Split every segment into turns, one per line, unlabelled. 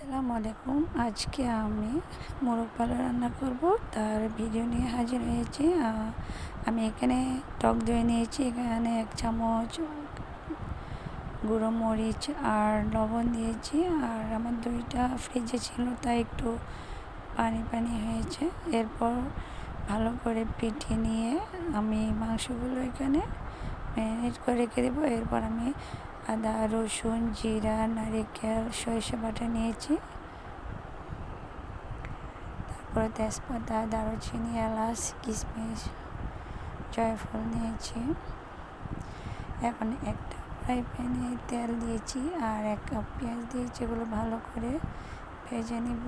আসসালামু আলাইকুম। আজকে আমি মোরগ পালা রান্না করব। তার ভিডিও নিয়ে হাজির হয়েছি। আমি এখানে টক দই নিয়েছি, এখানে এক চামচ গুঁড়ো মরিচ আর লবণ দিয়েছি। আর আমার দইটা ফ্রিজে ছিল, তাই একটু পানি পানি হয়েছে। এরপর ভালো করে পিঠে নিয়ে আমি মাংসগুলো এখানে ম্যারিনেট করে রেখে দেবো। এরপর আমি আদা, রসুন, জিরা, নারিকেল, সরিষা বাটা নিয়েছি। তারপরে তেজপাতা, দারুচিনি, এলাচ, কিশমিশ, জয়ফল নিয়েছি। এখন একটা ফ্রাই প্যানে তেল দিয়েছি আর এক কাপ পেঁয়াজ দিয়েছি, এগুলো ভালো করে ভেজে নিব।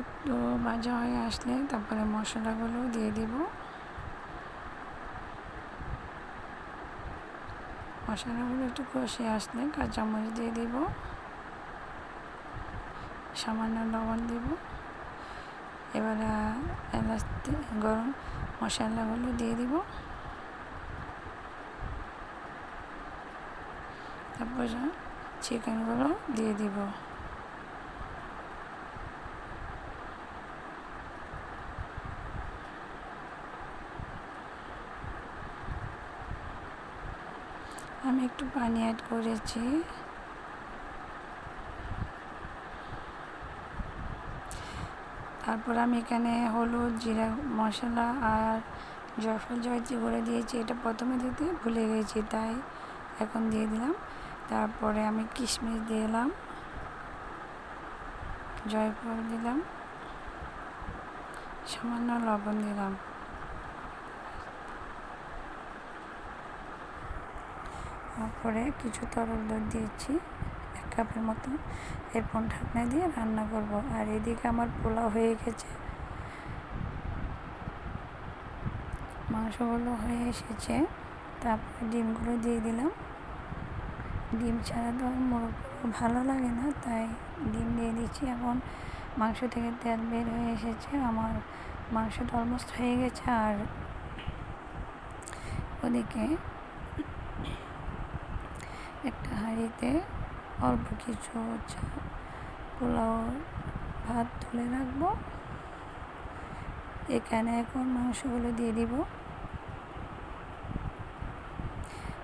একটু ভাজা হয়ে আসলে তারপরে মশলাগুলো দিয়ে দিব। মশলাগুলো একটু কষে আসলে কাঁচামরিচ দিয়ে দিব। সামান্য লবণ দিব। এবারে এলাচ গরম মশলাগুলো দিয়ে দিব। তারপর চিকেনগুলো দিয়ে দিব। আমি একটু পানি অ্যাড করেছি। তারপর আমি এখানে হলুদ, জিরা মশলা আর জয়ফল জয়ত্রী করে দিয়েছি। এটা প্রথমে দিতে ভুলে গেছি, তাই এখন দিয়ে দিলাম। তারপরে আমি কিশমিশ দিলাম। জয়ফল দিলাম। সামান্য লবণ দিলাম। তারপরে কিছু তরল দুধ দিয়েছি, এক কাপের মতো। এরপর ঢাকনা দিয়ে রান্না করব। আর এদিকে আমার পোলাও হয়ে গেছে। মাংসগুলো হয়ে এসেছে। তারপরে ডিমগুলো দিয়ে দিলাম। ডিম ছাড়া তো মোরগ ভালো লাগে না, তাই ডিম দিয়ে দিচ্ছি। এখন মাংস থেকে তেল বের হয়ে এসেছে। আমার মাংসটা অলমোস্ট হয়ে গেছে। আর ওদিকে একটা হাঁড়িতে অল্প কিছু পোলাও, ভাত তুলে রাখব। এখানে এখন মাংসগুলো দিয়ে দিব।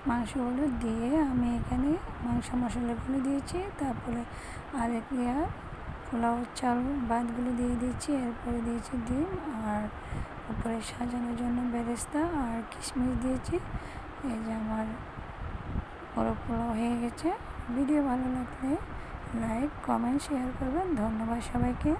মাংসগুলো দিয়ে আমি এখানে মাংস মশলাগুলো দিয়েছি, তারপরে আরেক লেয়ার পোলাও চাল ভাতগুলো দিয়ে দিয়েছি, এরপরে দিয়েছি ডিম আর উপরে সাজানোর জন্য বেরেস্তা আর কিশমিশ দিয়েছি। এই যে আমার বড় পোলাও হয়ে গেছে। ভিডিও ভালো লাগলে লাইক কমেন্ট শেয়ার করবেন। ধন্যবাদ সবাইকে।